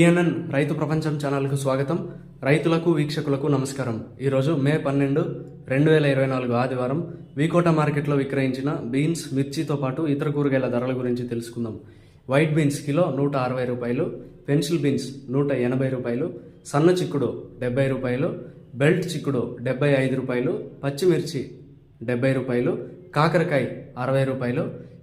PNN రైతు ప్రపంచం ఛానల్కు స్వాగతం. రైతులకు వీక్షకులకు నమస్కారం. ఈరోజు మే పన్నెండు రెండు వేల ఇరవై నాలుగు ఆదివారం వీకోట మార్కెట్లో విక్రయించిన బీన్స్ మిర్చితో పాటు ఇతర కూరగాయల ధరల గురించి తెలుసుకుందాం. వైట్ బీన్స్ కిలో నూట అరవై రూపాయలు పెన్సిల్ బీన్స్ నూట ఎనభై రూపాయలు సన్న చిక్కుడు డెబ్బై రూపాయలు బెల్ట్ చిక్కుడు డెబ్బై ఐదు రూపాయలు పచ్చిమిర్చి డెబ్బై రూపాయలు కాకరకాయ అరవై రూపాయలు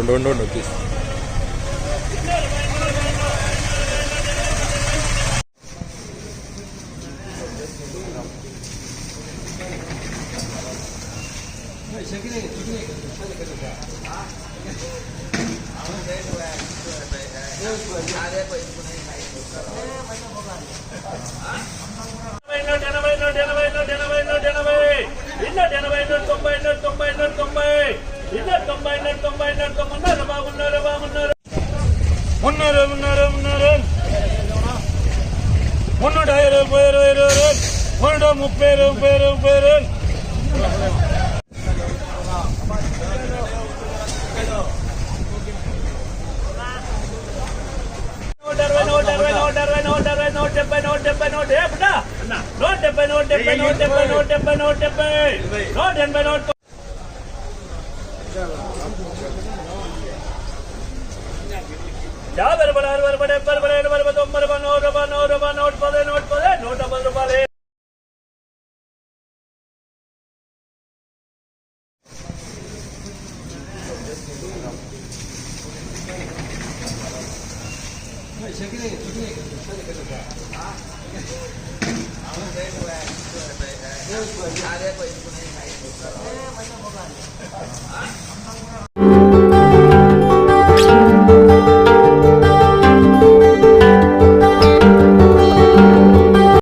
ఉండు ఉండు ఉండు తీసు నూట ఎనభై నూట ఎనభై నూట ఎనభై నూట ఎనభై ఎనభై నూట తొంభై నూట முன்னூற்றி இருபது முப்பது இருபது இருபது முன்னூற்றி முப்பது இருபது முப்பது இருபது முப்பது இருபது யாவர் படார் பரபட பரபட பரபட आ